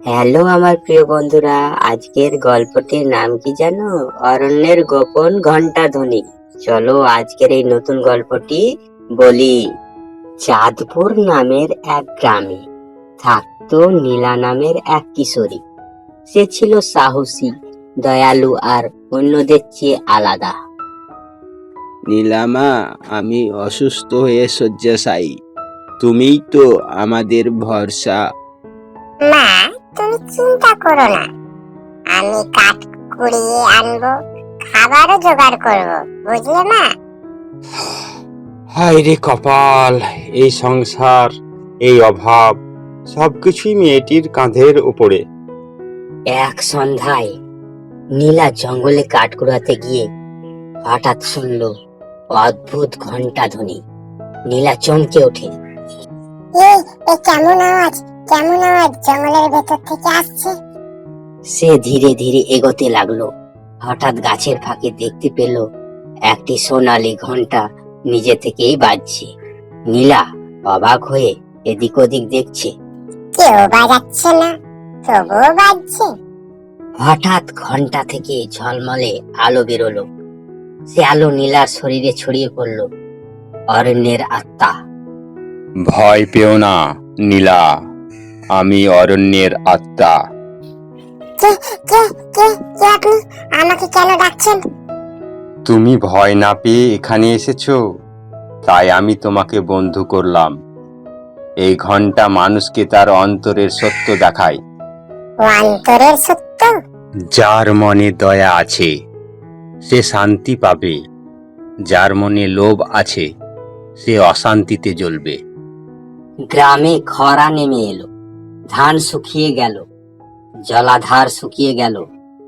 Hello আমার প্রিয় বন্ধুরা আজকের গল্পটির নাম কি জানো? অরণ্যের গোপন ঘণ্টা ধ্বনি চলো আজকের এই নতুন গল্পটি বলি। চাঁদপুর নামের এক গ্রামে থাকতো নীলা নামের এক কিশোরী। সে ছিল সাহসী দয়ালু আর অন্যদের চেয়ে আলাদা। নীলামা আমি অসুস্থ হয়ে শয্যাশায়ী। তুমিই তো আমাদের ভরসা। মা তুমি চিন্তা করো না। আমি কাঠ কুড়িয়ে আনব খাবারও জোগাড় করব বুঝলে মা? হায় রে কপাল এই সংসার এই অভাব সবকিছুই মেয়েটির কাঁধের উপরে। এক সন্ধ্যায় নীলা জঙ্গলে কাঠ কুড়াতে গিয়ে হঠাৎ শুনল অদ্ভুত ঘণ্টা ধ্বনি। নীলা চমকে ওঠে। এই এ কেমন আওয়াজ? কেমন আওয়াজ জঙ্গলের ভেতর থেকে আসছে? সে ধীরে ধীরে এগোতে লাগল। হঠাৎ গাছের ফাঁকে দেখতে পেল একটি সোনালী ঘণ্টা নিজে থেকেই বাজছে। নীলা অবাক হয়ে এদিক ওদিক দেখছে। কেউ বাজাচ্ছে না তবুও বাজছে। হঠাৎ ঘণ্টা থেকে ঝলমলে আলো বেরোলো। সে আলো নীলার শরীরে ছড়িয়ে পড়ল। অরণ্যের আত্মা। ভয় পেও না নীলা। আমি অরণ্যের আত্মা। কে কে কে কে আপনি? আমাকে কেন ডাকছেন? তুমি ভয় না পেয়ে এখানে এসেছ? তাই আমি তোমাকে বন্ধু করলাম। এই ঘণ্টা মানুষকে তার অন্তরের সত্য দেখায়। ও অন্তরের সত্য? যার মনে দয়া আছে সে শান্তি পাবে। যার মনে লোভ আছে সে অশান্তিতে জ্বলবে। গ্রামে খরা নেমে এলো। ধান শুকিয়ে গেল জলাধার শুকিয়ে গেল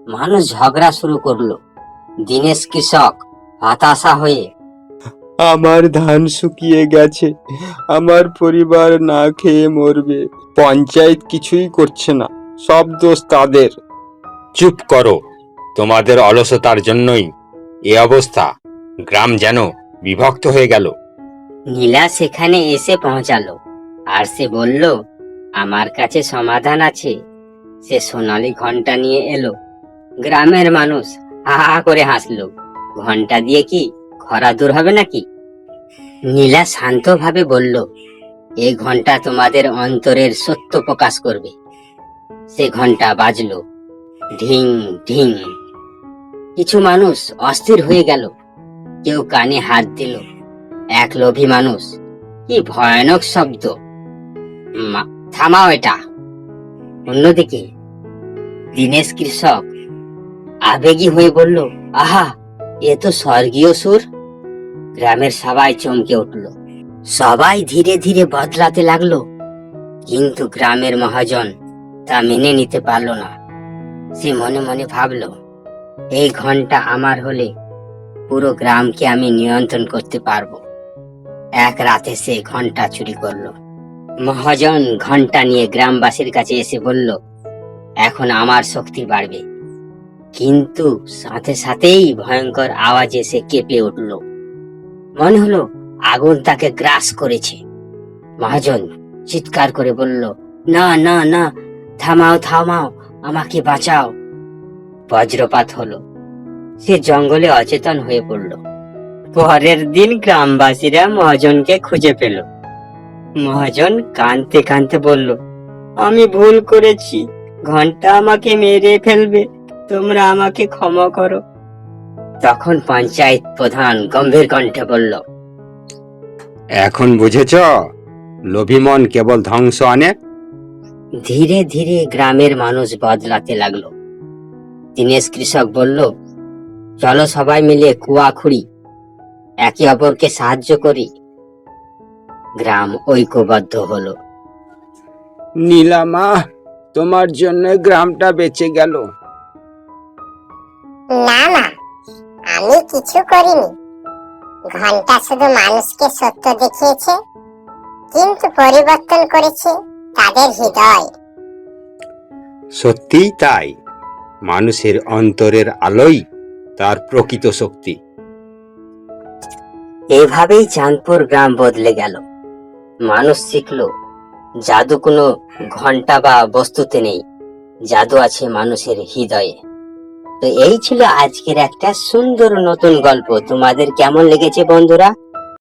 মানুষ ঝগড়া শুরু করল। দিনেশ কৃষক হতাশা হয়ে আমার ধান শুকিয়ে গেছে আমার পরিবার না খেয়ে মরবে পঞ্চায়েত কিছুই করছে না সব দোষ তাদের। চুপ করো তোমাদের অলসতার জন্যই এ অবস্থা গ্রাম যেন বিভক্ত হয়ে গেল। নীলা সেখানে এসে পৌঁছালো আর সে বলল আমার কাছে সমাধান আছে। সে সোনালী ঘণ্টা নিয়ে এলো। গ্রামের মানুষ হা হা করে হাসলো। ঘণ্টা দিয়ে কি খরা দূর হবে নাকি? নীলা শান্তভাবে বলল এই ঘণ্টা তোমাদের অন্তরের সত্য প্রকাশ করবে। সে ঘণ্টা বাজলো। ঢিং ঢিং। কিছু মানুষ অস্থির হয়ে গেল। কেউ কানে হাত দিল। এক লোভী মানুষ। কি ভয়ানক শব্দ। থামাও এটা। অন্যদিকে, দীনেশ কৃষক আবেগী হয়ে বলল, আহা, এ তো স্বর্গীয় সুর। গ্রামের সবাই চমকে উঠল। সবাই ধীরে ধীরে বদলাতে লাগল, কিন্তু গ্রামের মহাজন তা মেনে নিতে পারল না। সে মনে মনে ভাবলো, এই ঘণ্টা আমার হলে পুরো গ্রামকে আমি নিয়ন্ত্রণ করতে পারব। এক রাতে সে ঘণ্টা চুরি করল। মহাজন ঘণ্টা নিয়ে গ্রামবাসীর কাছে এসে বলল, এখন আমার শক্তি বাড়বে। কিন্তু সাথে সাথেই ভয়ঙ্কর আওয়াজে সে কেঁপে উঠল। মনে হলো আগুন তাকে গ্রাস করেছে। মহাজন চিৎকার করে বলল, না না না, থামাও থামাও, আমাকে বাঁচাও। বজ্রপাত হলো। সে জঙ্গলে অচেতন হয়ে পড়ল। পরের দিন গ্রামবাসীরা মহাজনকে খুঁজে পেল। মহাজন কাঁদতে কাঁদতে বলল আমি ভুল করেছি। ঘণ্টা আমাকে মেরে ফেলবে। তোমরা আমাকে ক্ষমা করো। তখন পঞ্চায়েত প্রধান গম্ভীর কণ্ঠে বলল এখন বুঝেছ? লোভী মন কেবল ধ্বংস আনে? ধীরে ধীরে গ্রামের মানুষ বদলাতে লাগল। দীনেশ কৃষক বলল চলো সবাই মিলে কুয়া খুঁড়ি একে অপরকে সাহায্য করি। গ্রাম ঐক্যবদ্ধ হলো। নীলামা তোমার জন্য গ্রামটা বেঁচে গেল। না মা আমি কিছু করিনি। ঘণ্টা শুধু মানুষকে সত্য দেখিয়েছে কিন্তু পরিবর্তন করেছে তাদের হৃদয়। সত্যিই তাই। মানুষের অন্তরের আলোই তার প্রকৃত শক্তি। এভাবেই চাঁদপুর গ্রাম বদলে গেল। মানুষ শিখল, জাদু কোনো ঘণ্টা বা বস্তুতে নেই, জাদু আছে মানুষের হৃদয়ে। তো এই ছিল আজকের একটা সুন্দর নতুন গল্প। তোমাদের কেমন লেগেছে বন্ধুরা?